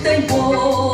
зайчик Бог.